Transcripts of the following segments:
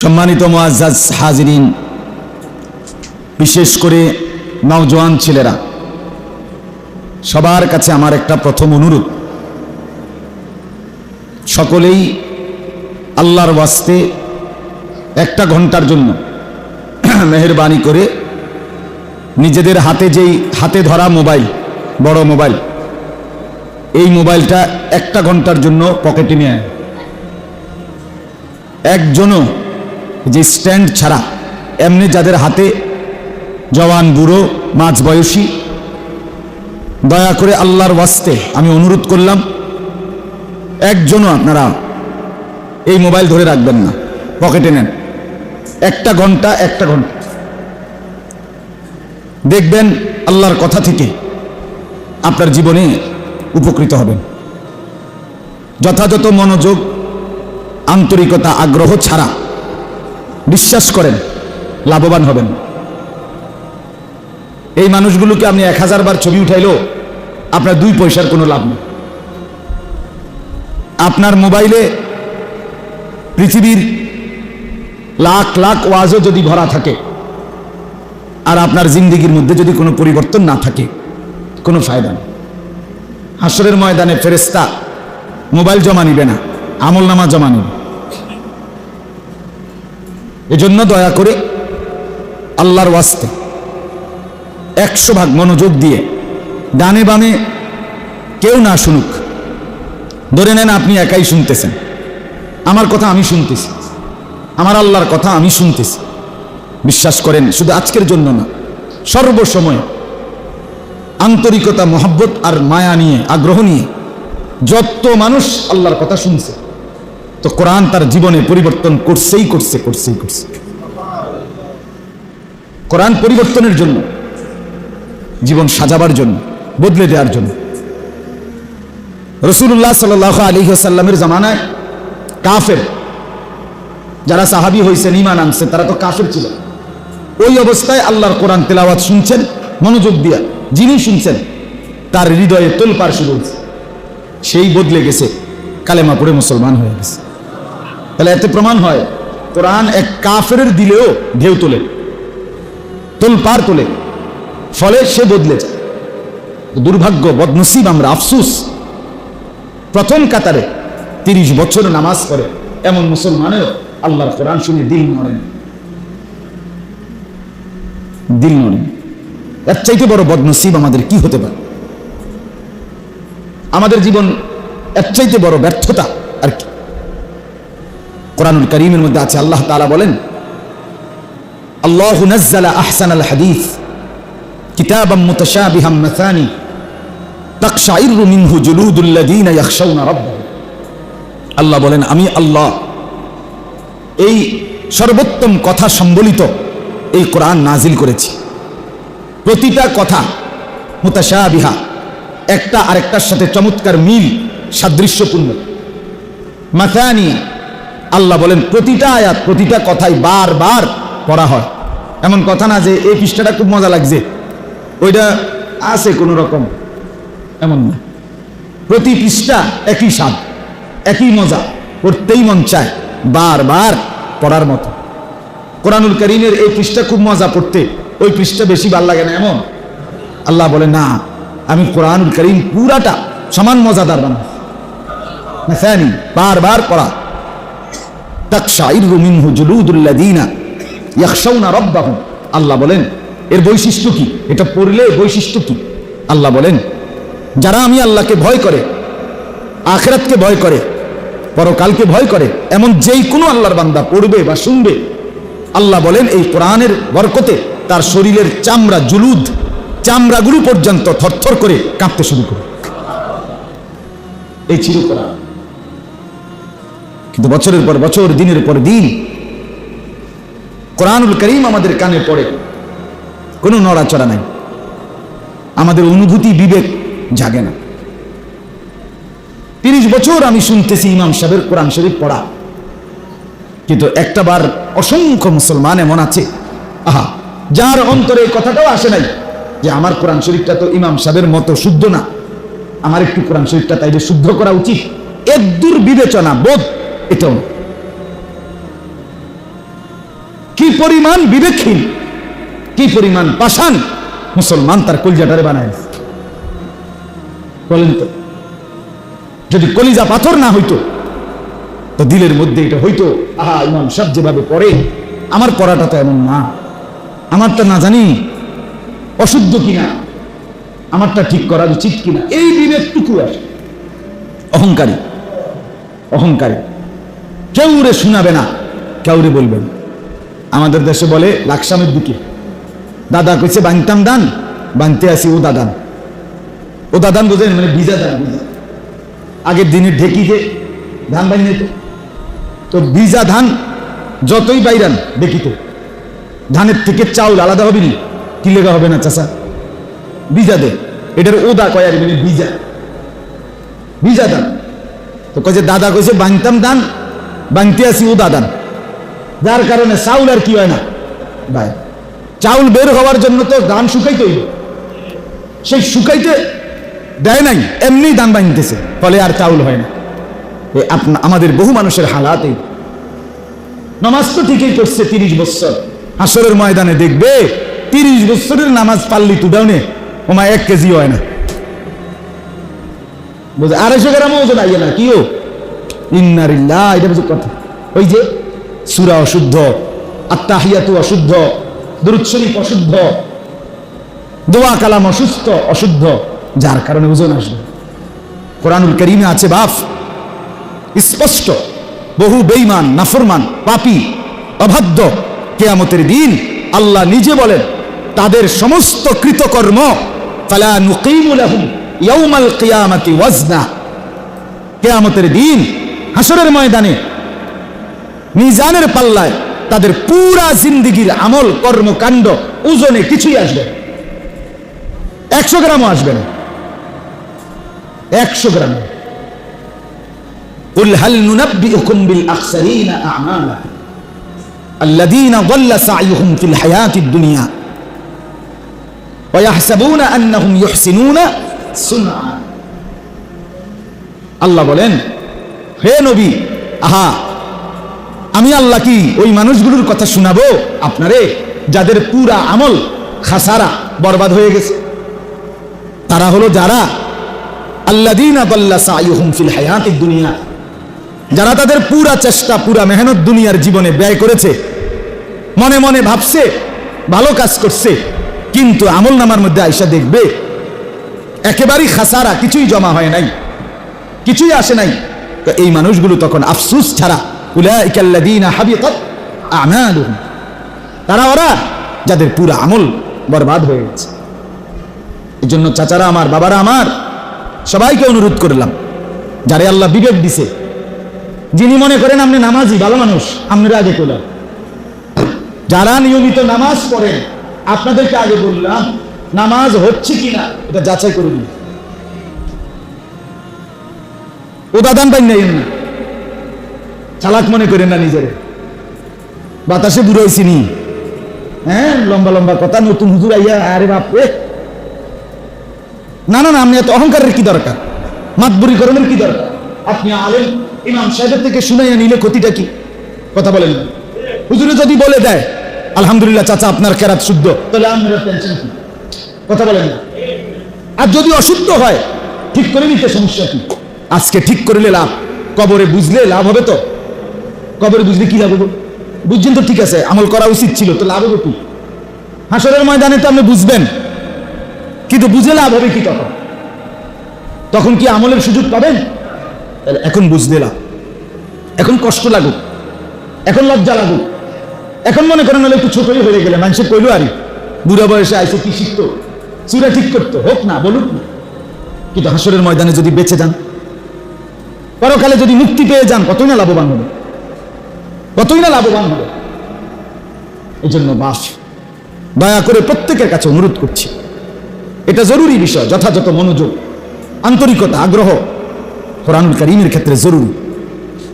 সম্মানিত মোয়াজ্জাজ হাজরিন, বিশেষ করে নওজোয়ান ছেলেরা, সবার কাছে আমার একটা প্রথম অনুরোধ। সকলেই আল্লাহর ওয়াস্তে একটা ঘণ্টার জন্য মেহরবানি করে নিজেদের হাতে যেই, হাতে ধরা মোবাইল, বড় মোবাইল, এই মোবাইলটা একটা ঘণ্টার জন্য পকেটে নিয়ে একজনও যে স্ট্যান্ড ছাড়া এমনি যাদের হাতে জওয়ান বুড়ো, মাঝ বয়সী, দয়া করে আল্লাহর ওয়াস্তে আমি অনুরোধ করলাম, একজনও আপনারা এই মোবাইল ধরে রাখবেন না, পকেটে নেন। একটা ঘণ্টা একটা ঘণ্টা। দেখবেন আল্লাহর কথা থেকে আপনার জীবনে উপকৃত হবেন। যথাযথ মনোযোগ, আন্তরিকতা, আগ্রহ ছাড়া বিশ্বাস করেন, লাভবান হবেন। এই মানুষগুলোকে আপনি এক হাজার বার ছবি উঠাইলেও আপনার দুই পয়সার কোনো লাভ নেই। আপনার মোবাইলে পৃথিবীর লাখ লাখ ওয়াজও যদি ভরা থাকে, আর আপনার জিন্দিগির মধ্যে যদি কোনো পরিবর্তন না থাকে, কোনো ফায়দা নেই। হাসরের ময়দানে ফেরেস্তা মোবাইল জমা নিবে না আমল নামা জমা নিবে। এজন্য দয়া করে আল্লাহর ওয়াস্তে একশো ভাগ মনোযোগ দিয়ে ডানে বামে কেউ না শুনুক। ধরে নেন আপনি একাই শুনতেছেন। আমার কথা আমি শুনতেছি। আমার আল্লাহর কথা আমি শুনতেছি। বিশ্বাস করেন, শুধু আজকের জন্য না, সর্বসময় আন্তরিকতা, মহব্বত আর মায়া নিয়ে, আগ্রহ নিয়ে যত মানুষ আল্লাহর কথা শুনছে তো কোরআন তার জীবনে পরিবর্তন করছেই করছে করছেই করছে। কোরআন পরিবর্তনের জন্য, জীবন সাজাবার জন্য, বদলে দেওয়ার জন্য। রসুল্লাহ সাল আলী সাল্লামের জামানায় কাফের, যারা সাহাবি হয়েছেন ইমান আনছে, তারা তো কাফের ছিল। ওই অবস্থায় আল্লাহর কোরআন তেলাওয়াত শুনছেন, মনোযোগ দিয়া, যিনি শুনছেন, তার হৃদয়ে তোলপার শুরু সেই বদলে গেছে, কালেমা পড়ে মুসলমান হয়ে গেছে। তাহলে এতে প্রমাণ হয়, কোরআন এক কাফের দিলেও ঢেউ তোলে তোল পার তোলে, ফলে সে বদলে যায়। দুর্ভাগ্য, বদনসিব আমরা, আফসুস। প্রথম কাতারে তিরিশ বছর নামাজ পড়ে, এমন মুসলমানেরও আল্লাহর কোরআন শুনে দিল নড়েন দিল নড়েন এর চাইতে বড় বদনসিব আমাদের কি হতে পারে? আমাদের জীবন এর চাইতে বড় ব্যর্থতা আর কি? কোরআনুল করিমের মধ্যে আছে, আল্লাহ তাআলা বলেন, আল্লাহ নাজ্জালা আহসান আল মুতাশাবিহাম মাসানি, তাকশাইরু মিনহু আল্লাহ বলেন, আমি আল্লাহ, এই সর্বোত্তম কথা সম্বলিত এই কোরআন নাজিল করেছি। প্রতিটা কথা মুতাশাবিহা, একটা আরেকটার সাথে চমৎকার মিল, সাদৃশ্যপূর্ণ। মাথানি আল্লাহ বলেন, প্রতিটা আয়াত, প্রতিটা কথাই বারবার পড়া হয়। এমন কথা না যে এই পৃষ্ঠাটা খুব মজা লাগছে। ওইটা আছে কোনো রকম। এমন না। প্রতি পৃষ্ঠা একই স্বাদ, একই মজা, পড়তেই মন চায়, বারবার পড়ার মতো। কোরআনুল করিমের এই পৃষ্ঠা খুব মজা পড়তে, ওই পৃষ্ঠা বেশি ভালো লাগে না, এমন? আল্লাহ বলে, না, আমি কোরআনুল করিম পুরাটা সমান মজাদার বানাই বারবার পড়া। আল্লাহ বলেন, এর বৈশিষ্ট্য কি? এটা পড়লে বৈশিষ্ট্য কি? আল্লাহ বলেন, যারা আমি আল্লাহকে ভয় করে, আখেরাতকে ভয় করে, পরকালকে ভয় করে, এমন যেই কোনো আল্লাহর বান্দা পড়বে বা শুনবে, আল্লাহ বলেন, এই কোরআনের বরকতে তার শরীরের চামড়া জুলুদ, চামড়াগুলো পর্যন্ত থরথর করে কাঁপতে শুরু করে এই কোরআন। কিন্তু বছরের পর বছর, দিনের পর দিন, কোরআনুল করিম আমাদের কানে পড়ে, কোনো নড়াচড়া নাই। আমাদের অনুভূতি বিবেক জাগে না। তিরিশ বছর আমি শুনতেছি ইমাম সাহেবের কোরআন শরীফ পড়া। কিন্তু একটা বার অসংখ্য মুসলমান এমন আছে। আহা, যার অন্তরে কথাটাও আসে নাই যে আমার কোরআন শরীফটা তো ইমাম সাহেবের মতো শুদ্ধ না। আমার একটু কোরআন শরীফটা তাইলে শুদ্ধ করা উচিত। এর বিবেচনা বোধ এটাও। কি পরিমাণ বিবেকহীন, কি পরিমাণ পাষাণ মুসলমান তার কলজাটারে বানায়। বলেন তো, যদি কলিজা পাথর না হইতো, তো দিলের মধ্যে এটা হইতো, আহা, ইমাম সাহেব যেভাবে পড়ে, আমার পড়াটা তো এমন না। আমারটা না জানি অশুদ্ধ কিনা, আমারটা ঠিক করা উচিত কিনা, এই বিবেকটুকু আসে। অহংকারী অহংকারী। কেউ রে শোনাবে না। কেউ রে বলবে না। আমাদের দেশে বলে, লাকসামের দিকে। দাদা কইছে, বানতাম দান, বানতে আসি ও দাদান। ও দাদান বোঝেন মানে ভিজা দান আগের দিনের ঢেকিতে ধান বাইনে তো। তো ভিজা ধান যতই বাইরান দেখিতে ধানের থেকে চাউল আলাদা হবে নি? কি লেগা হবে না চাষা ভিজা দে। এটার ওদা কয় আর মানে ভিজা। ভিজা দান তো কয়েছে দাদা কইছে, বানতাম দান বানতে আসি ও যার কারণে চাউল আর কি হয় না? ভাই, চাউল বের হওয়ার জন্য তো ধান শুকাইতে হইল সেই শুকাইতে দেয় নাই, এমনি ধান বানতেছে ফলে আর চাউল হয় না। আপনা, আমাদের বহু মানুষের হালাত এই। নামাজ তো ঠিকই করছে তিরিশ বছর হাসরের ময়দানে দেখবে, তিরিশ বছরের নামাজ পাল্লি তুডাউনে ওমা এক কেজি হয় না। আড়াইশো গ্রাম ওজন আইয়ে না কিও ইন্নারিল্লাহ এটা বুঝে কথা। ওই যে সুরা অশুদ্ধ আত্মাহিয়াতু অশুদ্ধ, দুরুদ শরীফ অশুদ্ধ, দোয়া কালাম অসুস্থ, অশুদ্ধ, যার কারণে ওজন আসবে। কোরআনুল করিমে আছে বাফ, স্পষ্ট, বহু বেঈমান, নাফরমান, পাপি, অবাধ্য কেয়ামতের দিন আল্লাহ নিজে বলেন, তাদের সমস্ত কৃতকর্ম, ফালা নুকিমু লাহুম ইয়াউমাল কিয়ামাতি ওয়াজনা, কেয়ামতের দিন হাসরের ময়দানে মিজানের পাল্লায় তাদের পুরা জিন্দিগির আমল কর্মকাণ্ড ওজনে কিছুই আসবে না। একশো গ্রামও আসবে না একশো গ্রাম قل هل ننبئكم بالأخسرين أعمالا الذين ضل سعيهم في الحياة الدنيا ويحسبون أنهم يحسنون صنعا আল্লাহ বলেন হে নবী, আহা, আমি আল্লাহ কি ওই মানুষগুলোর কথা শোনাবো? আপনারে, যাদের পুরা আমল খাসারা বরবাদ হয়ে গেছে। তারা হলো যারা? হায়াতিদ দুনিয়া। যারা তাদের পুরা চেষ্টা, পুরা মেহনত দুনিয়ার জীবনে ব্যয় করেছে। মনে মনে ভাবছে, ভালো কাজ করছে, কিন্তু আমল নামার মধ্যে আইসা দেখবে, একেবারেই খাসারা, কিছুই জমা হয় নাই, কিছুই আসে নাই। তো এই মানুষগুলো তখন আফসুস ছাড়া তারা ওরা, যাদের পুরা আমল বরবাদ হয়ে গেছে। এই জন্য চাচারা আমার, বাবারা আমার, সবাইকে অনুরোধ করলাম, যারে আল্লাহ বিবেক দিছে। যিনি মনে করেন আপনি নামাজি, ভালো মানুষ, আপনারা আগে করলাম যারা নিয়মিত নামাজ পড়েন, আপনাদেরকে আগে বললাম, নামাজ হচ্ছে কিনা, এটা যাচাই করে উদাদান পাই নাই। না চালাক মনে করেন না নিজের। বাতাসে বুড়াইছি নি। হ্যাঁ লম্বা লম্বা কথা, নতুন হুজুর আইয়া, আরে বাপ রে। না না না আপনি এত অহংকারের কি দরকার? মাতবুরি করণের কি দরকার? আপনি আলেন ইমাম সাহেবের থেকে শুনাইয়া নিলে ক্ষতিটা কি? কথা বলেন। হুজুরে যদি বলে দেয়, আলহামদুলিল্লাহ চাচা, আপনার কেরাত শুদ্ধ তাহলে আমরা টেনশন কি? কথা বলেন না। আর যদি অশুদ্ধ হয়, ঠিক করে নিতে সমস্যা কি? আজকে ঠিক করলে লাভ, কবরে বুঝলে লাভ হবে তো? কবরে বুঝলে কি লাভ হবে? বুঝছেন তো ঠিক আছে, আমল করা উচিত ছিল, তো লাভ হবে কি? হাসরের ময়দানে তো আপনি বুঝবেন, কিন্তু বুঝে লাভ হবে কি তখন? তখন কি আমলের সুযোগ পাবেন? এখন বুঝলে লাভ। এখন কষ্ট লাগুক, এখন লজ্জা লাগুক। এখন মনে করেন হলে একটু ছোটই হয়ে গেলে, মানুষের কইলো আরই বুড়া বয়সে আইসে, কি শিখতো? চুরা ঠিক করতো, হোক না, বলুক না। কিন্তু হাসরের ময়দানে যদি বেঁচে যান পরকালে যদি মুক্তি পেয়ে যান, কতই না লাভবান হবে? কতই না লাভবান হবে? এই জন্য বাস, দয়া করে প্রত্যেকের কাছে অনুরোধ করছি। এটা জরুরি বিষয়, যথাযথ মনোযোগ, আন্তরিকতা, আগ্রহ কোরআনুল করিমের ক্ষেত্রে জরুরি।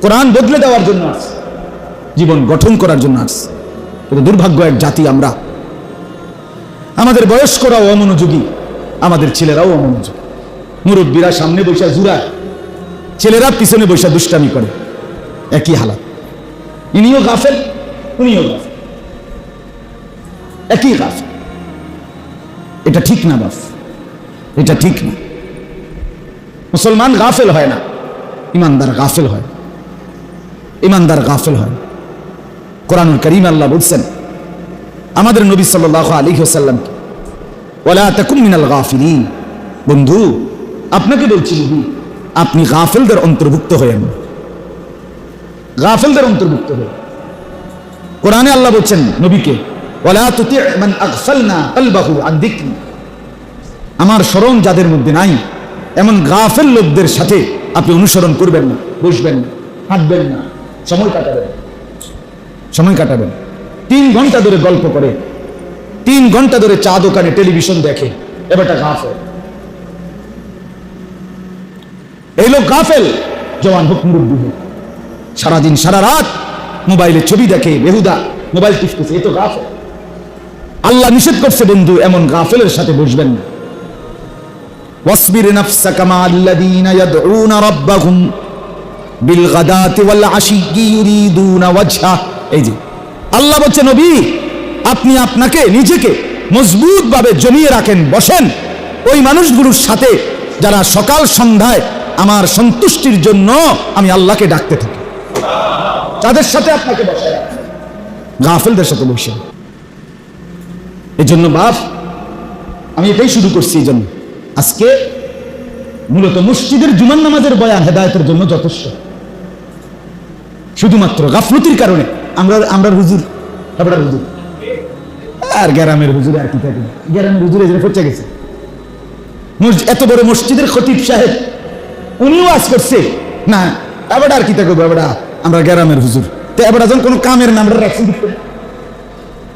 কোরআন বদলে দেওয়ার জন্য আছে জীবন গঠন করার জন্য আছে কিন্তু দুর্ভাগ্য, এক জাতি আমরা, আমাদের বয়স্করাও অমনোযোগী, আমাদের ছেলেরাও অমনোযোগী। মুরব্বীরা সামনে বৈশা জুড়ায়। ছেলেরা পিছনে বৈশা দুষ্টামি করে। একই হালাত। ইনিও গাফেল, উনিও গাফেল। একই গাফেল। এটা ঠিক না বাস এটা ঠিক না। মুসলমান গাফেল হয় না, ইমানদার গাফেল হয়। ইমানদার গাফেল হয়। কোরআনুল করিম আল্লাহ বলছেন, আমাদের নবী সাল্লাহ আলী হোসাল্লাম ওলা তাকুম মিনাল গাফিলিন। বন্ধু, আপনাকে বলছি আপনি গাফেলদের অন্তর্ভুক্ত হয়েন। গাফেলদের অন্তর্ভুক্ত হয়ে কোরআনে আল্লাহ বলছেন নবীকে আমার স্মরণ যাদের মধ্যে নাই, এমন গাফেল লোকদের সাথে আপনি অনুসরণ করবেন না, বসবেন না, হাঁটবেন না, সময় কাটাবেন। সময় কাটাবেন। তিন ঘণ্টা ধরে গল্প করে, তিন ঘণ্টা ধরে চা দোকানে টেলিভিশন দেখে এবারটা গাফেল। এই লোক গাফেল জওয়ান হোক মুরব্বী হোক সারাদিন সারা রাত মোবাইলে ছবি দেখে বেহুদা মোবাইল টিপতেছে এ তো গাফেল আল্লাহ নিষেধ করছে বন্ধু এমন গাফেলের সাথে বসবেন না واصبر نفسك مع الذين يدعون ربهم بالغداة والعشي يريدون وجهه এই যে আল্লাহ বলছে নবী আপনি আপনাকে নিজেকে মজবুত ভাবে জমিয়ে রাখেন বসেন ওই মানুষগুলোর সাথে যারা সকাল সন্ধ্যায় আমার সন্তুষ্টির জন্য আমি আল্লাহকে ডাকতে থাকি। তাদের সাথে আপনাকে বসে গাফেলদের সাথে বসে। এই জন্য বাপ, আমি এটাই শুরু করছি এই জন্য। আজকে মূলত মসজিদের জুমান নামাজের বয়ান হেদায়তের জন্য যথেষ্ট। শুধুমাত্র গাফলতির কারণে। আমরা আমরা হুজুর। আপনার হুজুর। আর গ্যারামের হুজুর আর কি থাকে গ্যারামের হুজুর এজন্য পচে গেছে। এত বড় মসজিদের খতিব সাহেব উনিও আজ করছে। না এবার আর কি থাকব এবার আমরা গ্যারামের হুজুর। তো এবার যখন কোনো কামের নাম রাখছি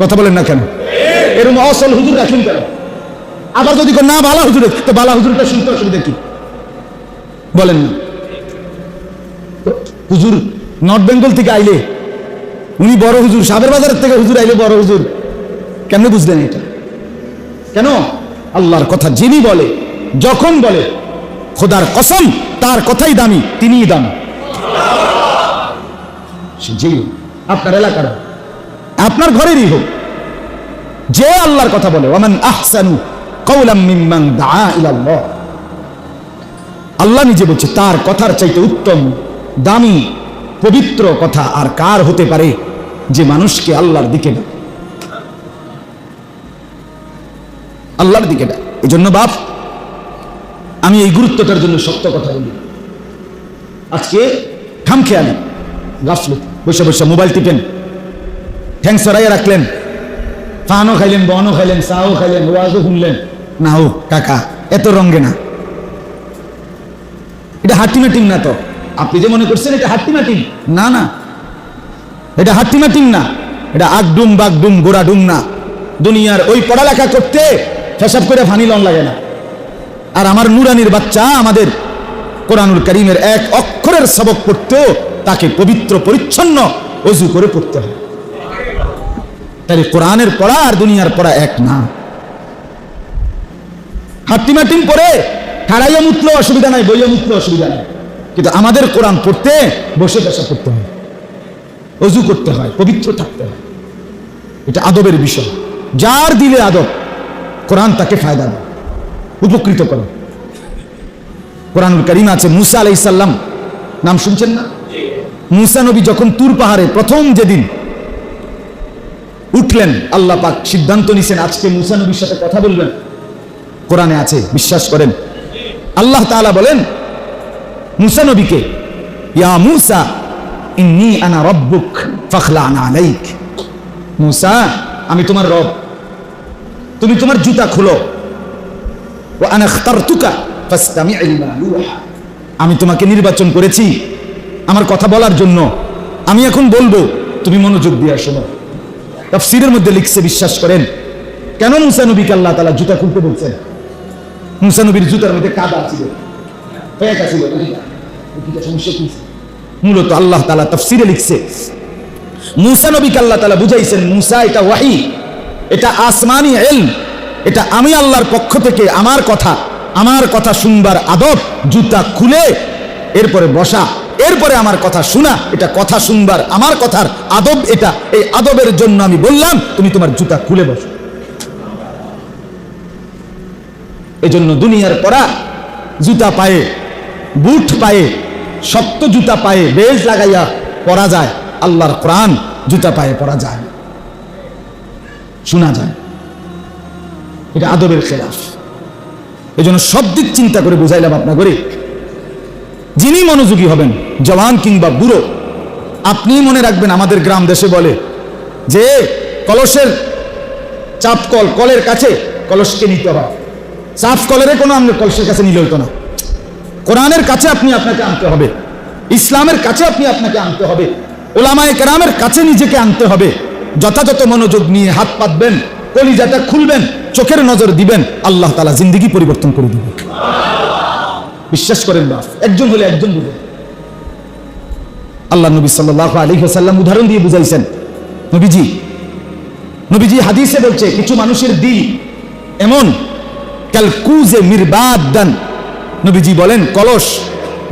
কথা বলেন না কেন? এরকম অসল হুজুর রাখুন কেন আবার যদি না, বালা হুজুরে তো বালা হুজুরটা শুনতে অসুবিধা কি? বলেন না। তো হুজুর নর্থ বেঙ্গল থেকে আইলে, উনি বড় হুজুর, সাবের বাজারের থেকে হুজুর আইলে বড় হুজুর। কেমনে বুঝলেন এটা? কেন? আল্লাহর কথা যিনি বলে, যখন বলে খোদার কসম তার কথাই দামি তিনিই দামি। সে যেই আপনার এলাকার আপনার ঘরেরই হোক। যে আল্লাহর কথা বলে ওমান আহসানু কওলাম মিম্মান দাআ ইলাল্লাহ। আল্লাহ নিজে বলছে তার কথার চাইতে উত্তম দামি পবিত্র কথা আর কার হতে পারে যে মানুষকে আল্লাহর দিকে ডাকে? আল্লাহর দিকে ডাকে। এই জন্য বাপ আমি এই গুরুত্বটার জন্য সত্য কথা বলি। আজকে খামখেয়ালি গাফলত বসে বসে মোবাইল টিপেন। ঠ্যাং সরাইয়া রাখলেন। পানও খাইলেন, বনও খাইলেন, চাও খাইলেন, ওয়াজও শুনলেন। না ও, কাকা, এত রঙ্গে না। এটা হাট্টিমা টিম না তো? আপনি যে মনে করছেন এটা হাট্টিমা টিম না না। এটা হাট্টিমা টিম না। এটা আগডুম, বাগডুম গোড়া ডুম না। দুনিয়ার ওই পড়ালেখা করতে ফেসাব করে ফানি লন লাগে না। আর আমার নুরানির বাচ্চা আমাদের কোরআনুল করিমের এক অক্ষরের সবক পড়তেও তাকে পবিত্র, পরিচ্ছন্ন অজু করে পড়তে হয়। তাহলে কোরআনের পড়া আর দুনিয়ার পড়া এক না। হাট্টিমাটিম পড়ে খাড়াইয়া মুতলেও অসুবিধা নাই, বইয়া মুতলেও অসুবিধা নাই। কিন্তু আমাদের কোরআন পড়তে বসে বসে করতে হয়। অজু করতে হয়, পবিত্র থাকতে হয়। এটা আদবের বিষয়। যার দিলে আদব, কোরআন তাকে ফায়দা দেয়। উপকৃত করে। কোরআনুল করিম আছে, মুসা আলাইসাল্লাম নাম শুনছেন না? মুসা নবী যখন তুর পাহাড়ে প্রথম যেদিন উঠলেন, আল্লাহ পাক সিদ্ধান্ত নিছেন, আজকে মুসা নবীর সাথে কথা বলবেন। কোরআনে আছে, বিশ্বাস করেন। আল্লাহ তাআলা বলেন, মুসা নবীকে, ইয়া মুসা, ইন্নী আনা রব্বুক ফাখলান আলাইক। মুসা, আমি তোমার রব। তুমি তোমার জুতা খুলো। আমি তোমাকে নির্বাচন করেছি আমার কথা বলার জন্য। আমি এখন বলব, তুমি মনোযোগ দিয়ে শোনো। তাফসীরের মধ্যে লিখছে, বিশ্বাস করেন। কেন মুসা আল্লাহ তাআলা জুতা খুলতে বলছেন? মুসা জুতার মধ্যে কাদা ছিল সমস্যা মূলত আল্লাহ তাআলা তাফসীরে লিখছে, মুসা আল্লাহ তাআলা বুঝাইছেন, মুসা এটা ওয়াহি, এটা আসমানি এলম এটা আমি আল্লাহর পক্ষ থেকে আমার কথা আমার কথা শুনবার আদব, জুতা খুলে, এরপরে বসা, এরপরে আমার কথা শোনা, এটা কথা শুনবার, আমার কথার আদব এটা। এই আদবের জন্য আমি বললাম, তুমি তোমার জুতা খুলে বসো। এজন্য দুনিয়ার পরা, জুতা পায়ে, বুট পায়ে, শক্ত জুতা পায়ে বেশ লাগাইয়া পরা যায়। আল্লাহর প্রাণ জুতা পায়ে পরা যায়। শোনা যায়। এটা আদবের খেলাফ। এই জন্য সব দিক চিন্তা করে বুঝাইলাম আপনার করে যিনি মনোযোগী হবেন, জওয়ান কিংবা বুড়ো, আপনি মনে রাখবেন আমাদের গ্রাম দেশে বলে যে, কলসের চাপ কল, কলের কাছে কলসকে নিতে হয়। চাপ কলের কোনো আমরা কলসের কাছে নিলে হইতো না। কোরআনের কাছে আপনি আপনাকে আনতে হবে। ইসলামের কাছে আপনি আপনাকে আনতে হবে। ওলামায়ে কেরামের কাছে নিজেকে আনতে হবে। যথাযথ মনোযোগ নিয়ে হাত পাতবেন, কলিজাটা খুলবেন চোখের নজর দিবেন, আল্লাহ তালা জিন্দিগি পরিবর্তন করে দিবেন। বিশ্বাস করেন বাস একজন হলে একজন বুঝে আল্লাহ নবী সাল্লাহ আলী সাল্লাম উদাহরণ দিয়ে বুঝাইছেন, নবীজি নবীজি হাদিসে বলছে, কিছু মানুষের দিল এমন ক্যালকুজে মিরবাদ দান নবীজি বলেন, কলস,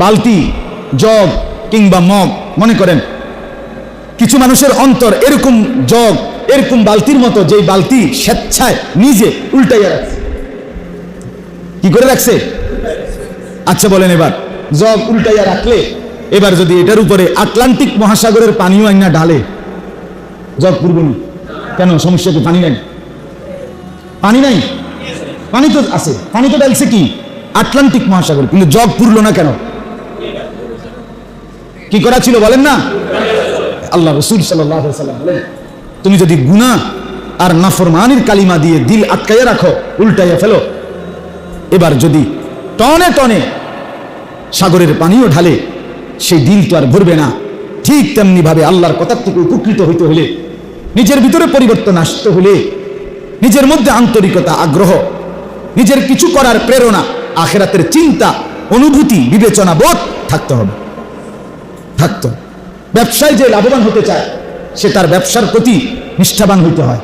বালতি, জগ কিংবা মগ, মনে করেন, কিছু মানুষের অন্তর এরকম জগ এরকম বালতির মতো যে বালতি স্বেচ্ছায় নিজে উল্টাইয়া রাখছে। কি করে রাখছে? আচ্ছা বলেন এবার। জগ উল্টাইয়া রাখলে, এবার যদি এটার উপরে আটলান্টিক মহাসাগরের পানিও আইনা ঢালে, জগ পূর্বনি কেন? সমস্যা কি? পানি নাই? পানি নাই? পানি তো আছে। পানি তো ডালছে কি? আটলান্টিক মহাসাগর। কিন্তু জগ পুরলো না কেন? কি করা ছিল বলেন না? আল্লাহ রসুল সাল্লাম বলেন তুমি যদি গুনাহ আর নাফরমানির কালিমা দিয়ে দিল আটকাইয়া রাখো, উল্টাইয়া ফেলো। এবার যদি টনে টনে সাগরের পানিও ঢালে, সেই দিল তো আর ভরবে না। ঠিক তেমনি ভাবে আল্লাহর কথার থেকে উপকৃত হইতে হলে নিজের ভিতরে পরিবর্তন আসতে হলে নিজের মধ্যে আন্তরিকতা, আগ্রহ, নিজের কিছু করার প্রেরণা, আখেরাতের চিন্তা, অনুভূতি বিবেচনা বোধ থাকতে হবে। থাকতে। ব্যবসায় যে লাভবান হতে চায় সে তার ব্যবসার প্রতি নিষ্ঠাবান হইতে হয়।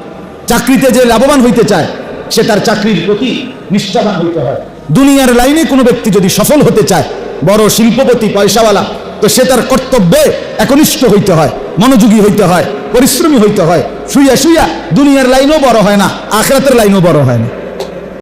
চাকরিতে যে লাভবান হইতে চায়, সে তার চাকরির প্রতি নিষ্ঠাবান হইতে হয়। দুনিয়ার লাইনে কোনো ব্যক্তি যদি সফল হতে চায়, বড় শিল্পপতি, পয়সাওয়ালা, তো সে তার কর্তব্যে একনিষ্ঠ হইতে হয়, মনোযোগী হইতে হয়, পরিশ্রমী হইতে হয়। শুইয়া শুইয়া দুনিয়ার লাইনও বড় হয় না, আখরাতের লাইনও বড় হয় না।